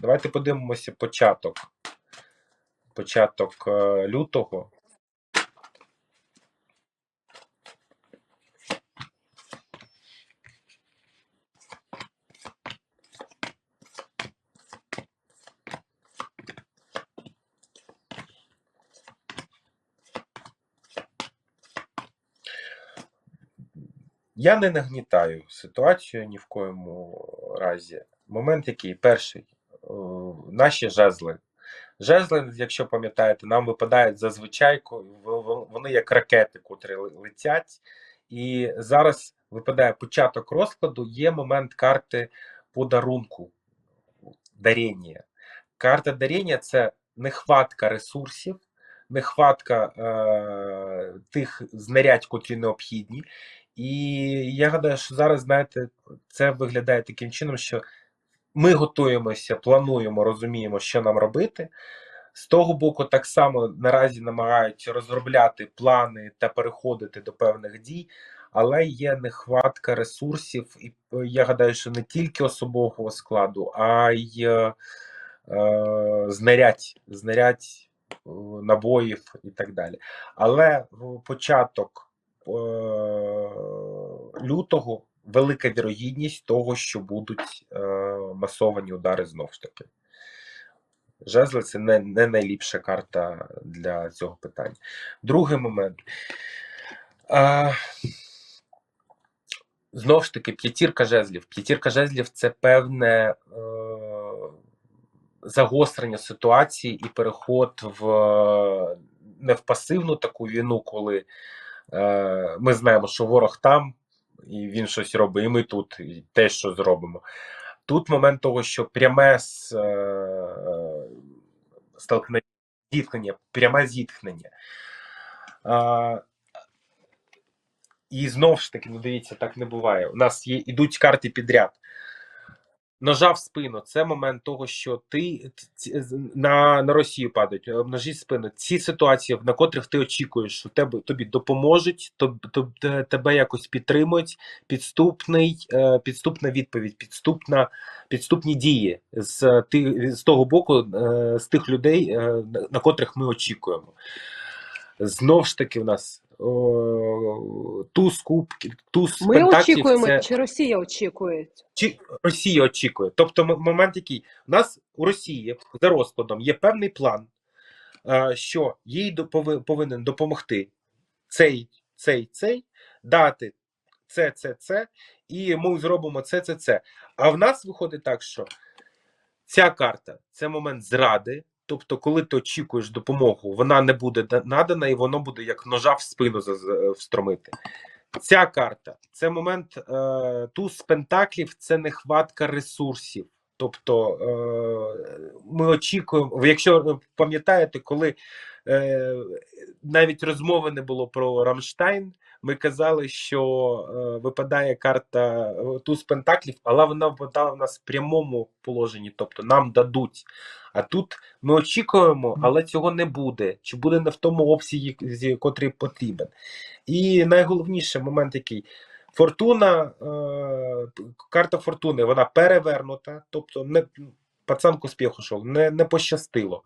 Давайте подивимося початок. Початок е, лютого. Я не нагнітаю ситуацію ні в коєму разі. Момент який? Перший. Е, Наші жезли. Жезли, якщо пам'ятаєте, нам випадають зазвичай, вони як ракети, котрі летять. І зараз випадає початок розкладу, є момент карти подарунку, дарення. Карта дарення це нехватка ресурсів, нехватка е, тих знарядь, котрі необхідні. І я гадаю, що зараз, знаєте, це виглядає таким чином, що ми готуємося, плануємо, розуміємо, що нам робити. З того боку, так само наразі намагаються розробляти плани та переходити до певних дій, але є нехватка ресурсів, і е, я гадаю, що не тільки особового складу, а й е, е, знарядь, знарядь е, набоїв і так далі. Але початок е, лютого велика вірогідність того, що будуть е, масовані удари знов ж таки. Жезли це не, не найліпша карта для цього питання. Другий момент. А, знову ж таки, п'ятірка жезлів. П'ятірка жезлів це певне е, загострення ситуації і переход в не в пасивну таку війну, коли е, ми знаємо, що ворог там, і він щось робить, і ми тут і те, що зробимо. Тут момент того, що пряме е, столкнення, зіткнення, пряме зіткнення. А, і знову ж таки, ну дивіться, так не буває. У нас є ідуть карти підряд. Ножа в спину це момент того, що ти на, на Росію падають, е, ножі в спину. Ці ситуації, на котрих ти очікуєш, що тебе тобі допоможуть, тоб, тоб, тебе якось підтримують. Підступний, е, підступна відповідь, підступна, підступні дії з, ти, з того боку, е, з тих людей, на, котрих ми очікуємо. Знов ж таки, у нас туз кубків, туз Ми пентаклів очікуємо, це чи Росія очікує? чи Росія очікує. Тобто, момент який у нас у Росії за розкладом є певний план, е, що їй повинен допомогти цей, цей, цей, дати це, це, це, і ми зробимо це, це, це. А в нас виходить так, що ця карта це момент зради. Тобто, коли ти очікуєш допомогу, вона не буде надана, і воно буде як ножа в спину за- встромити. Ця карта це момент е, туз пентаклів, це нехватка ресурсів. Тобто е, ми очікуємо, якщо пам'ятаєте, коли е, навіть розмови не було про Рамштайн, ми казали, що е, випадає карта е, туз пентаклів, але вона випадала в нас в прямому положенні, тобто нам дадуть. А тут ми очікуємо, але цього не буде. Чи буде не в тому обсязі, зі- котрий потрібен. І найголовніший момент який. Фортуна, е, карта фортуни, вона перевернута, тобто не, пацан успіху йшов, не, не пощастило.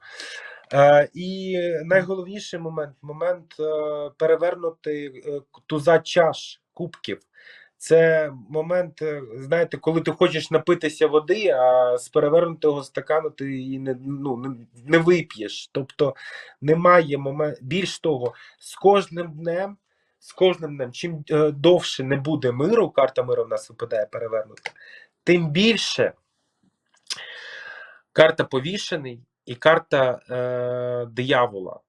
Е, і найголовніший момент момент е, перевернути е, туза чаш кубків. Це момент, знаєте, коли ти хочеш напитися води, а з перевернутого стакану ти її не, ну, не, вип'єш. Тобто немає момент. Більш того, з кожним днем, з кожним днем, чим довше не буде миру, карта миру в нас випадає перевернута, тим більше карта повішений і карта е, диявола.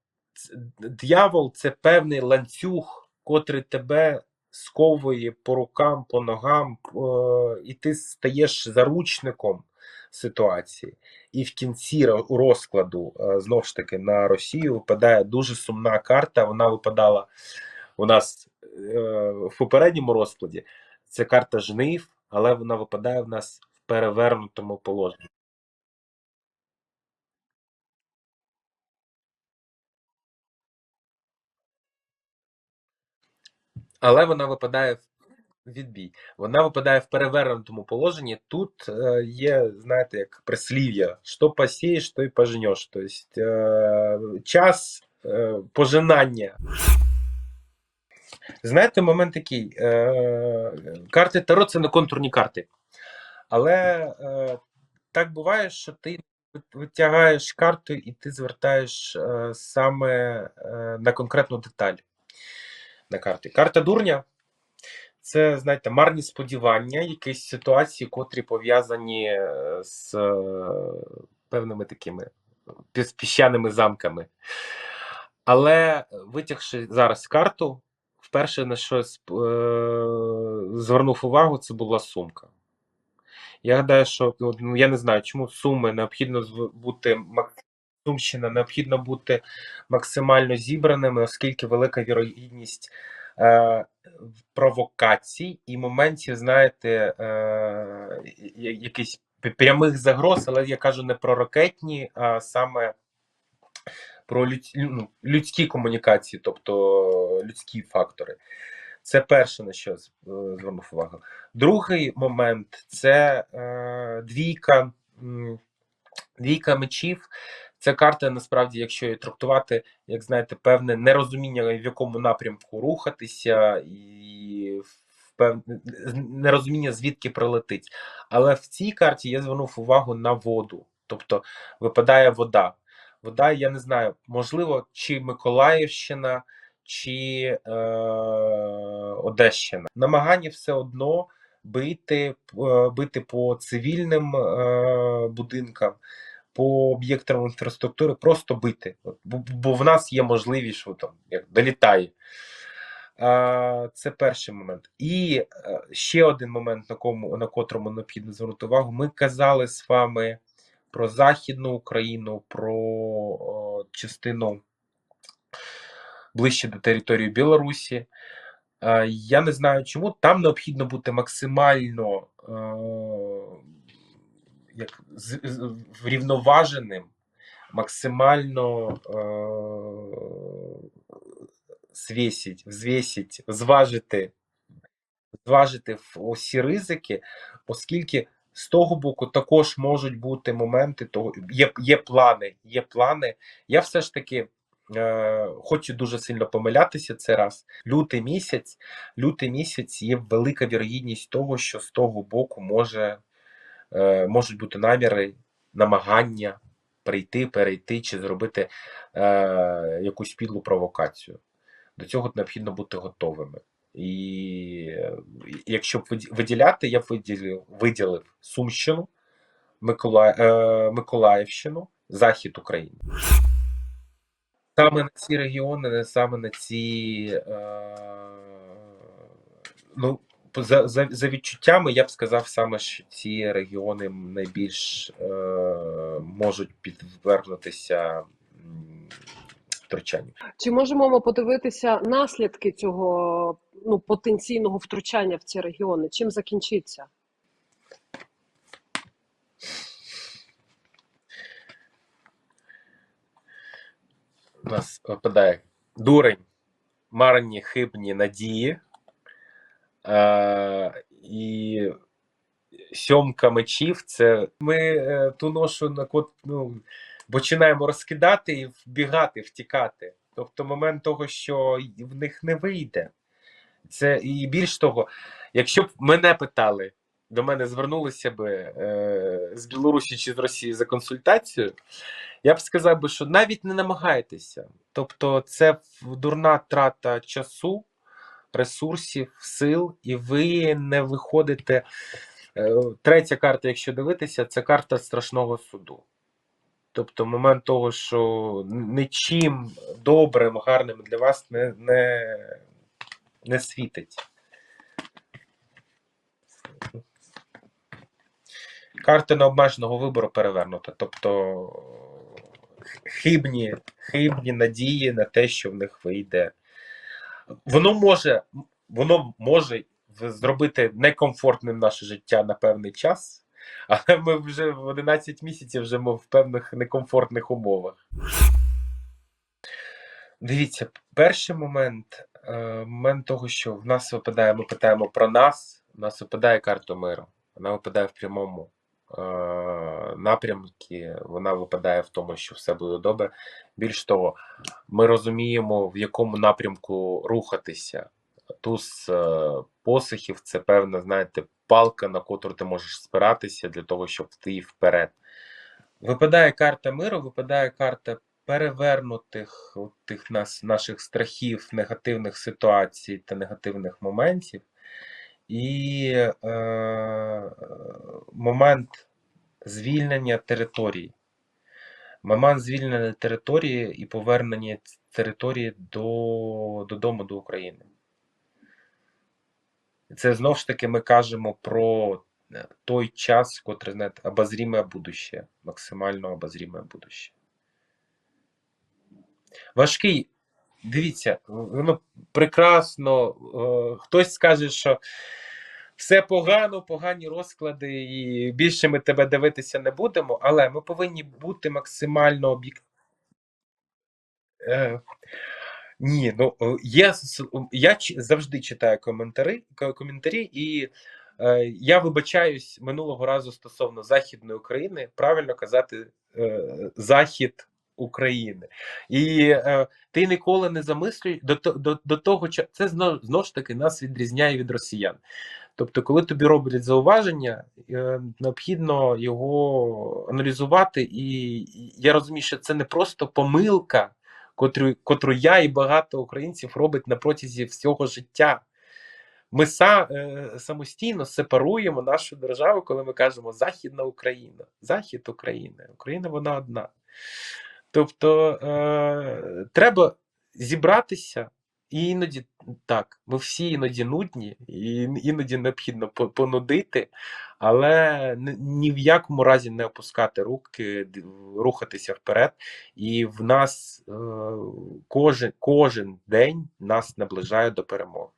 Диявол це певний ланцюг, котрий тебе сковує по рукам, по ногам, е, і ти стаєш заручником ситуації. І в кінці розкладу, е, знов ж таки, на Росію випадає дуже сумна карта. Вона випадала у нас е, в попередньому розкладі. Це карта жнив, але вона випадає в нас в перевернутому положенні. Але вона випадає в відбій. Вона випадає в перевернутому положенні. Тут е, є, знаєте, як прислів'я: що посієш, то й пожнеш. Тобто е, час е, пожинання. Знаєте, момент такий. Е, карти Таро це не контурні карти. Але е, так буває, що ти витягаєш карту і ти звертаєш е, саме е, на конкретну деталь на карті. Карта дурня це, знаєте, марні сподівання, якісь ситуації, котрі пов'язані е, з е, певними такими піщаними замками. Але витягши зараз карту, вперше на що е, звернув увагу, це була сумка. Я гадаю, що ну, я не знаю, чому суми необхідно бути мак- Сумщина необхідно бути максимально зібраними, оскільки велика вірогідність е, провокацій і моментів, знаєте, е, якихось прямих загроз, але я кажу не про ракетні, а саме про людь, ну, людські комунікації, тобто людські фактори. Це перше, на що е, звернув увагу. Другий момент це е, двійка, двійка мечів. Це карта, насправді, якщо її трактувати, як знаєте, певне нерозуміння, в якому напрямку рухатися, і певне нерозуміння, звідки прилетить. Але в цій карті я звернув увагу на воду. Тобто випадає вода. Вода, я не знаю, можливо, чи Миколаївщина, чи е, Одещина. Намагання все одно бити, е, бити по цивільним е, будинкам, по об'єктам інфраструктури, просто бити. Бо, в нас є можливість, що там як долітає. Це перший момент. І е, ще один момент, на кому на котрому необхідно звернути увагу. Ми казали з вами про Західну Україну, про частину ближче до території Білорусі. Е, Я не знаю чому. Там необхідно бути максимально е, як, врівноваженим, максимально е, свісіть, взвісіть, зважити, зважити усі ризики, оскільки з того боку також можуть бути моменти, того є, є плани, є плани. Я все ж таки е, хочу дуже сильно помилятися це раз. Лютий місяць, лютий місяць є велика вірогідність того, що з того боку може, можуть бути наміри, намагання прийти, перейти чи зробити е, якусь підлу провокацію. До цього необхідно бути готовими. І е, якщо б виділяти, я б виділив, виділив Сумщину, Микола, е, Миколаївщину, Захід України. Саме на ці регіони, саме на ці. Е, ну, за, за, за відчуттями, я б сказав саме, що ці регіони найбільш е, можуть підвергнутися втручанню. Чи можемо ми подивитися наслідки цього ну, потенційного втручання в ці регіони? Чим закінчиться? У нас випадає дурень, марні хибні надії. Е, і сьомка мечів це ми е, ту ношу на кот, ну, починаємо розкидати і вбігати, втікати. Тобто момент того, що в них не вийде. Це і більш того, якщо б мене питали, до мене звернулися би е, з Білорусі чи з Росії за консультацією, я б сказав би, що навіть не намагайтеся. Тобто, це дурна трата часу, ресурсів, сил, і ви не виходите. Е, Третя карта, якщо дивитися, це карта страшного суду. Тобто, момент того, що нічим добрим, гарним для вас не, не, не світить. Карта необмеженого вибору перевернута. Тобто хибні, хибні надії на те, що в них вийде. Воно може, воно може зробити некомфортним наше життя на певний час, але ми вже в 11 місяців живемо в певних некомфортних умовах. Дивіться, перший момент Е, момент того, що в нас випадає, ми питаємо про нас, в нас випадає карта миру. Вона випадає в прямому е, напрямки, вона випадає в тому, що все буде добре. Більш того, ми розуміємо, в якому напрямку рухатися. Туз е, посухів це певна, знаєте, палка, на котру ти можеш спиратися для того, щоб йти вперед. Випадає карта миру, випадає карта перевернутих тих нас, наших страхів, негативних ситуацій та негативних моментів. І е, момент звільнення території. Момент звільнення території і повернення території до, додому до України. Це знову ж таки ми кажемо про е, той час, котрий знаєте, обозріме будуще, максимально обозріме будуще. Важкий. Дивіться, воно прекрасно. е, Хтось скаже, що все погано, погані розклади, і більше ми тебе дивитися не будемо, але ми повинні бути максимально об'єктивними. Е, ні, ну е, с- я завжди читаю коментарі, коментарі, і е, я вибачаюсь минулого разу стосовно Західної України, правильно казати е, Захід України. І е, ти ніколи не замислюєш до, до, до того, це знов, знов ж таки нас відрізняє від росіян. Тобто, коли тобі роблять зауваження, е, необхідно його аналізувати, і я розумію, що це не просто помилка котру, котру я і багато українців робить на протязі всього життя. Ми са, е, самостійно сепаруємо нашу державу, коли ми кажемо Західна Україна, Захід України, Україна вона одна. Тобто е, треба зібратися, і іноді так, ми всі іноді нудні, і іноді необхідно понудити, але ні- в якому разі не опускати руки, рухатися вперед. І в нас е, кожен, кожен день нас наближає до перемоги.